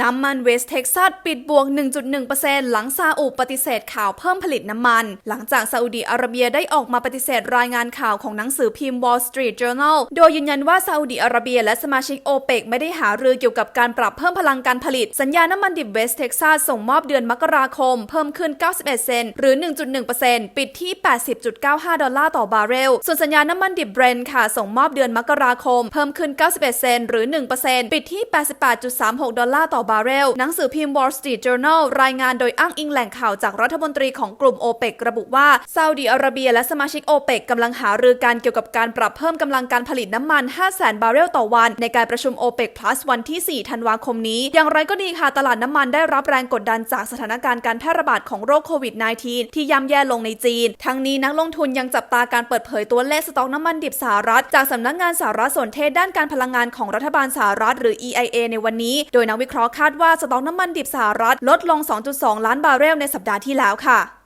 น้ำมันเวสเท็กซัสปิดบวก 1.1%หลังซาอุปฏิเสธข่าวเพิ่มผลิตน้ำมัน หลังจากซาอุดีอาระเบียได้ออกมาปฏิเสธรายงานข่าวของหนังสือพิมพ์ Wall Street Journal โดยยืนยันว่าซาอุดีอาระเบียและสมาชิกโอเปกไม่ได้หารือเกี่ยวกับการปรับเพิ่มพลังการผลิต สัญญาน้ำมันดิบเวสเท็กซัสส่งมอบเดือนมกราคม เพิ่มขึ้น 91 เซนต์หรือ 1.1%ปิดที่ 80.95 ดอลลาร์ต่อบาร์เรล ส่วนสัญญาน้ำมันดิบเบรนท์ค่ะส่งมอบเดือนมกราคม เพิ่มขึ้น 91 เซนต์หรือ 1%ปิดที่ 88.36 ดอลลาร์ต่อบาร์เรล หนังสือพิมพ์ Wall Street Journal รายงานโดยอ้างอิงแหล่งข่าวจากรัฐมนตรีของกลุ่มโอเปกระบุว่าซาอุดีอาระเบียและสมาชิกโอเปกกำลังหารือการเกี่ยวกับการปรับเพิ่มกำลังการผลิตน้ำมัน 500,000 บาร์เรลต่อวัน ในการประชุมโอเปก plus วันที่ 4 ธันวาคมนี้ อย่างไรก็ดีค่ะ ตลาดน้ำมันได้รับแรงกดดันจากสถานการณ์การแพร่ระบาดของโรคโควิด -19 ที่ย่ำแย่ลงในจีน ทั้งนี้นักลงทุนยังจับตาการเปิดเผยตัวเลขสต็อกน้ำมันดิบสหรัฐ จากสำนักงานสารสนเทศด้านการพลังงานของรัฐบาลสหรัฐหรือ EIA ในวันนี้ โดยนักวิเคราะห์คาดว่าสต็อกน้ำมันดิบสหรัฐลดลง 2.2 ล้านบาร์เรลในสัปดาห์ที่แล้วค่ะ